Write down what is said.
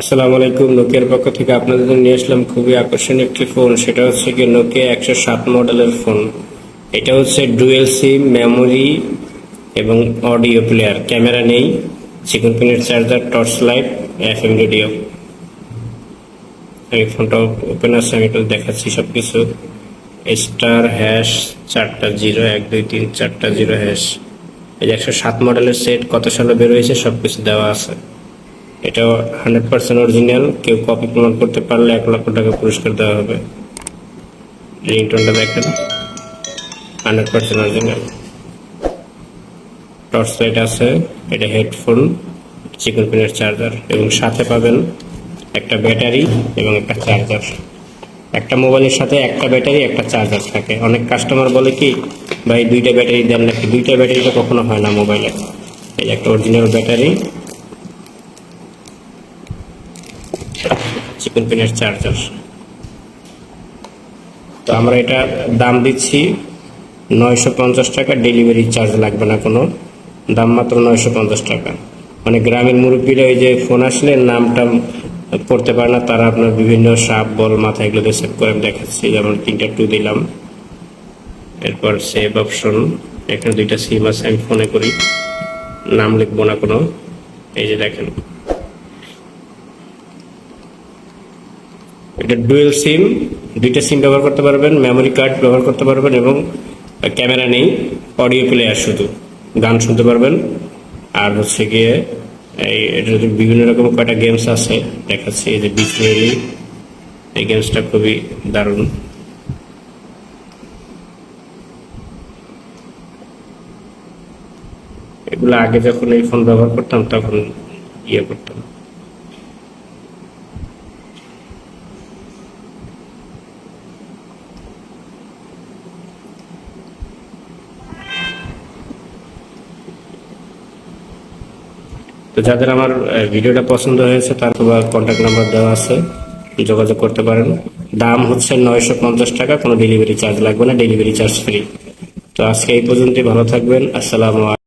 আসসালামু আলাইকুম। নোকিয়ার পক্ষ থেকে আপনাদের জন্য নিয়ে আসলাম খুবই আকর্ষণীয় একটি ফোন। সেটা হচ্ছে কি নোকিয়া একশো সাত মডেলের ফোন। এটা হচ্ছে ডুয়েল সিম, মেমোরি এবং অডিও প্লেয়ার। ক্যামেরা নেই, চিকন পিনের charger, torch light F M radio. এই ফোনটা ওপেন আছে, আমি একটু দেখাচ্ছি সব কিছু স্টার হ্যাশ চারটা জিরো এক, দুই, তিন, চারটা জিরো হ্যাশ। এই একশো সাত মডেলের সেট, কত সালে বের হয়েছে সব কিছু দেওয়া আছে। এটা হান্ড্রেড পার্সেন্ট অরিজিনাল কেউ কপি প্রমাণ করতে পারলে এক লক্ষ টাকা পুরস্কার দেওয়া হবে। রিংটোনটা দেখেন। Hundred percent original torch light আছে, এটা হেডফোন চিকন পিনের চার্জার এবং সাথে পাবেন একটা ব্যাটারি এবং একটা চার্জার একটা মোবাইলের সাথে একটা ব্যাটারি একটা চার্জার থাকে। অনেক কাস্টমার বলে কি, ভাই, দুইটা ব্যাটারি দেন নাকি? দুইটা ব্যাটারি তো কখনো হয় না মোবাইলে। এই একটা অরিজিনাল ব্যাটারি চিকন পিনের চার্জার। তো আমরা এটা দাম দিচ্ছি নয়শো পঞ্চাশ টাকা, ডেলিভারি চার্জ লাগবে না কোনো। দাম মাত্র নয়শো পঞ্চাশ টাকা। মানে গ্রামের মুরব্বীরা ওই যে ফোন আসলে নামটা পড়তে পারে না, তারা আপনার বিভিন্ন সাপ, বল, মাথা এগুলো দিয়ে সেভ করে আমি দেখাচ্ছি। যেমন তিনটা টু দিলাম। এরপর সেভ অপশন এখানে দুইটা সিম আছে, আমি ফোনে করি। নাম লিখব না কোনো। এই যে দেখেন। এটা ডুয়েল সিম দুইটা সিম ব্যবহার করতে পারবেন মেমোরি কার্ড ব্যবহার করতে পারবেন এবং ক্যামেরা নেই অডিও প্লেয়ার শুধু, গান শুনতে পারবেন। আর হচ্ছে গিয়ে এই এটাতে বিভিন্ন রকম কয়টা গেমস আছে, দেখাচ্ছি, এই যে বিচ এই গেমসটা খুবই দারুণ। এগুলো আগে যখন এই ফোন ব্যবহার করতাম, তখন ইয়ে করতাম। তো যাদের আমার ভিডিওটা পছন্দ হয়েছে, তার কন্ট্যাক্ট নাম্বার দেওয়া আছে, যোগাযোগ করতে পারেন। দাম হচ্ছে নয়শো পঞ্চাশ টাকা, কোনো ডেলিভারি চার্জ লাগবে না ডেলিভারি চার্জ ফ্রি তো আজকে এই পর্যন্তই, ভালো থাকবেন, আসসালামু